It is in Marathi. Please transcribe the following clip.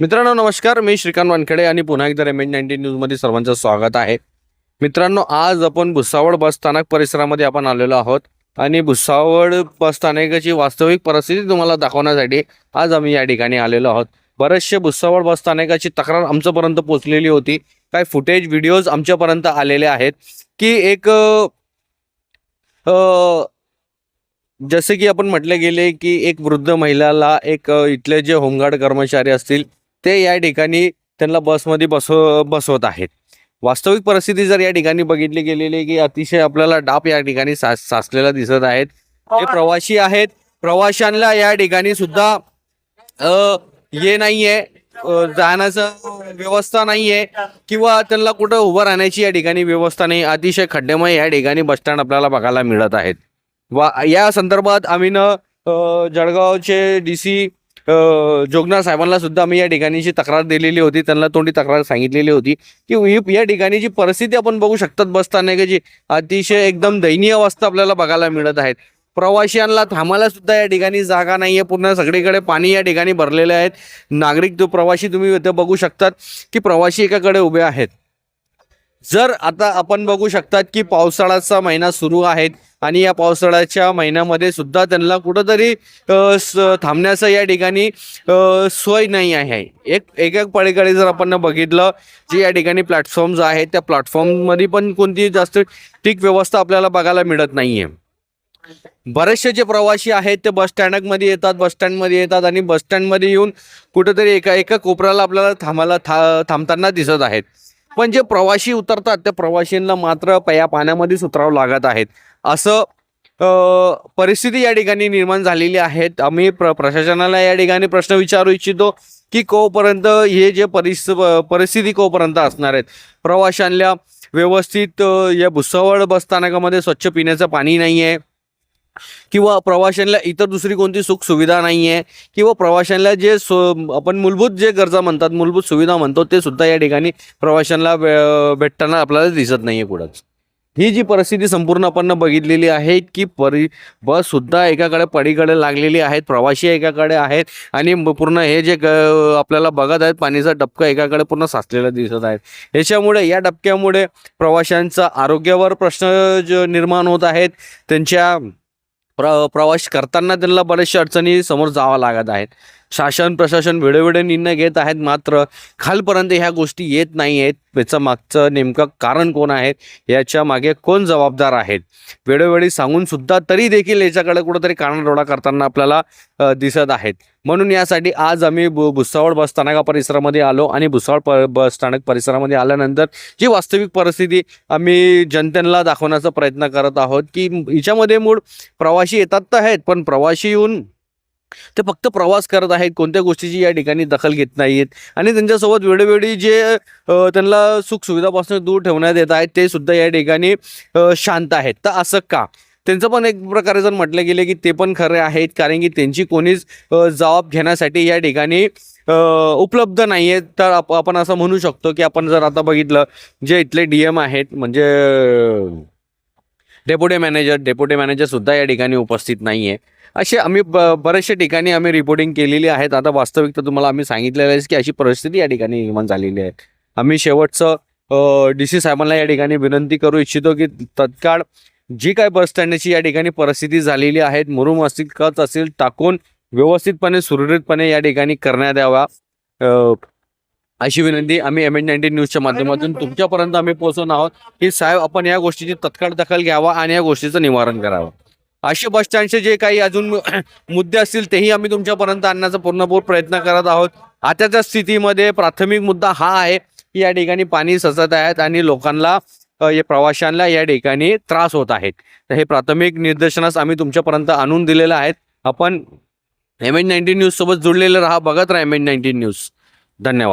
मित्रांनो नमस्कार. मी श्रीकांत वानखेडे आणि पुन्हा एकदा एम एच नाईन्टीन न्यूजमध्ये सर्वांचं स्वागत आहे. मित्रांनो आज आपण भुसावळ बस स्थानक परिसरामध्ये आपण आलेलो आहोत आणि भुसावळ बस स्थानकाची वास्तविक परिस्थिती तुम्हाला दाखवण्यासाठी आज आम्ही या ठिकाणी आलेलो आहोत. बरेचसे भुसावळ बस स्थानकाची तक्रार आमच्यापर्यंत पोचलेली होती. काही फुटेज व्हिडिओज आमच्यापर्यंत आलेले आहेत की एक जसे की आपण म्हटले गेले की एक वृद्ध महिलाला एक इथले जे होमगार्ड कर्मचारी असतील ते या ठिकाणी त्यांना बसमध्ये बसव बसवत आहेत. वास्तविक परिस्थिती जर या ठिकाणी बघितली गेलेली की अतिशय आपल्याला डाप या ठिकाणी साच साचलेला दिसत आहेत. ते प्रवासी आहेत. प्रवाशांना या ठिकाणी सुद्धा ये हे नाहीये जाण्याचं व्यवस्था नाहीये किंवा त्यांना कुठं उभं राहण्याची या ठिकाणी व्यवस्था नाही. अतिशय खड्डेमय या ठिकाणी बसस्टँड आपल्याला बघायला मिळत आहेत. वा या संदर्भात आम्ही न जळगावचे डी सी जोगनाथ साहेबांना सुद्धा आम्ही या ठिकाणीची तक्रार दिलेली होती. त्यांना तोंडी तक्रार सांगितलेली होती. की ही- या ठिकाणी जी परिस्थिती आपण बघू शकतात बस जी अतिशय एकदम दयनीय अवस्था आपल्याला बघायला मिळत आहेत. प्रवाशांना थांबायला सुद्धा या ठिकाणी जागा नाही आहे पूर्ण सगळीकडे पाणी या ठिकाणी भरलेले आहेत. नागरिक तो प्रवासी तुम्ही इथं बघू शकतात की प्रवासी एकाकडे उभे आहेत. जर आता आपण बघू शकतात की पावसाळ्याचा महिना सुरू आहे आणि या पावसाळ्याच्या महिन्यामध्ये सुद्धा त्यांना कुठंतरी स- थांबण्याचं या ठिकाणी सोय नाही आहे. एक एक एक पलीकडे जर आपण बघितलं जे या ठिकाणी प्लॅटफॉर्म्स आहेत त्या प्लॅटफॉर्ममध्ये पण कोणती जास्त ठीक व्यवस्था आपल्याला बघायला मिळत नाही आहे बरेचसे जे प्रवासी आहेत ते बस स्टँडमध्ये येतात बस स्टँडमध्ये येतात आणि बस स्टँडमध्ये येऊन कुठंतरी एका एका कोपऱ्याला आपल्याला थांबायला था थांबताना दिसत आहेत. पण जे प्रवासी उतरतात त्या प्रवाशींना मात्र या पाण्यामध्येच उतरावं लागत आहेत असं परिस्थिती या ठिकाणी निर्माण झालेली आहेत आम्ही प्र प्रशासनाला या ठिकाणी प्रश्न विचारू इच्छितो की कोपर्यंत हे जे परिस परिस्थिती कोपर्यंत असणार आहेत. प्रवाशांना व्यवस्थित या भुसावळ बस स्थानकामध्ये स्वच्छ पिण्याचं पाणी नाही आहे किंवा प्रवाशांना इतर दुसरी कोणती सुख सुविधा नाही आहे किंवा प्रवाशांना जे सो आपण मूलभूत जे गरजा म्हणतात मूलभूत सुविधा म्हणतो ते सुद्धा या ठिकाणी प्रवाशांना भेटताना आपल्याला दिसत नाही आहे कुठंच. ही जी परिस्थिती संपूर्ण आपण बघितलेली आहे की परी बस सुद्धा एकाकडे पडीकडे लागलेली आहेत प्रवासी एकाकडे आहेत आणि पूर्ण हे जे ग- आपल्याला बघत आहेत पाणीचा डबका एकाकडे पूर्ण साचलेला दिसत आहे. याच्यामुळे या डबक्यामुळे प्रवाशांचा आरोग्यावर प्रश्न निर्माण होत आहेत त्यांच्या प्र प्रवास करताना त्यांना बऱ्याचशा अडचणी समोर जावं लागत आहेत. शासन प्रशासन वेळोवेळी निर्णय घेत आहेत. मात्र खालपर्यंत ह्या गोष्टी येत नाही आहेत याचं मागचं नेमकं कारण कोण आहे याच्या मागे कोण जबाबदार आहेत? वेळोवेळी सांगून सुद्धा तरी देखील याच्याकडे कुठंतरी कानाडोळा करताना आपल्याला दिसत आहेत. म्हणून यासाठी आज आम्ही भु भुसावळ बसस्थानका परिसरामध्ये आलो आणि भुसावळ प बस स्थानक परिसरामध्ये आल्यानंतर जी वास्तविक परिस्थिती आम्ही जनतेला दाखवण्याचा प्रयत्न करत आहोत की हिच्यामध्ये मूळ प्रवासी येतात तर आहेत पण प्रवासी येऊन ते फक्त प्रवास करत आहेत कोणत्या गोष्टीची या ठिकाणी दखल घेत नाहीत. आणि त्यांच्यासोबत वेळोवेळी जे त्यांना सुखसुविधापासून दूर ठेवण्यात येत आहेत ते सुद्धा या ठिकाणी शांत आहेत. तर असं का? त्यांचं पण एक प्रकारे जर म्हटलं गेले की ते पण खरे आहेत कारण की त्यांची कोणीच जबाब घेण्यासाठी या ठिकाणी उपलब्ध नाही आहेत तर आपण असं म्हणू शकतो की आपण जर आता बघितलं जे इथले डी एम आहेत म्हणजे डेप्युटी मॅनेजर डेप्युटी मॅनेजर सुद्धा या ठिकाणी उपस्थित नाही आहे असे आम्ही ब बऱ्याचशा ठिकाणी आम्ही रिपोर्टिंग केलेली आहेत. आता वास्तविकता तुम्हाला आम्ही सांगितलेलं आहे की अशी परिस्थिती या ठिकाणी निर्माण झालेली आहे. आम्ही शेवटचं डी सी साहेबांना या ठिकाणी विनंती करू इच्छितो की तत्काळ जी काय बस स्टँडची या ठिकाणी परिस्थिती झालेली आहे मुरुम असतील कच असेल टाकून व्यवस्थितपणे सुरळीतपणे या ठिकाणी करण्यात यावा अशी विनंती आम्ही एम एन नाईन्टीन न्यूजच्या माध्यमातून तुमच्यापर्यंत आम्ही पोहोचवून आहोत की साहेब आपण या गोष्टीची तत्काळ दखल घ्यावा आणि या गोष्टीचं निवारण करावं. असे बस स्टँडचे जे काही अजून मुद्दे असतील तेही आम्ही तुमच्यापर्यंत आणण्याचा पूर्णपूर प्रयत्न करत आहोत. आताच्या स्थितीमध्ये प्राथमिक मुद्दा हा आहे की या ठिकाणी पाणी सचत आहेत आणि लोकांना प्रवाशांना या ठिकाणी त्रास होत आहेत तर हे प्राथमिक निदर्शनास आम्ही तुमच्यापर्यंत आणून दिलेलं आहेत. आपण एम एन नाईन्टीन न्यूज सोबत जुळलेलं राहा बघत राहा एम एन नाईन्टीन न्यूज धन्यवाद.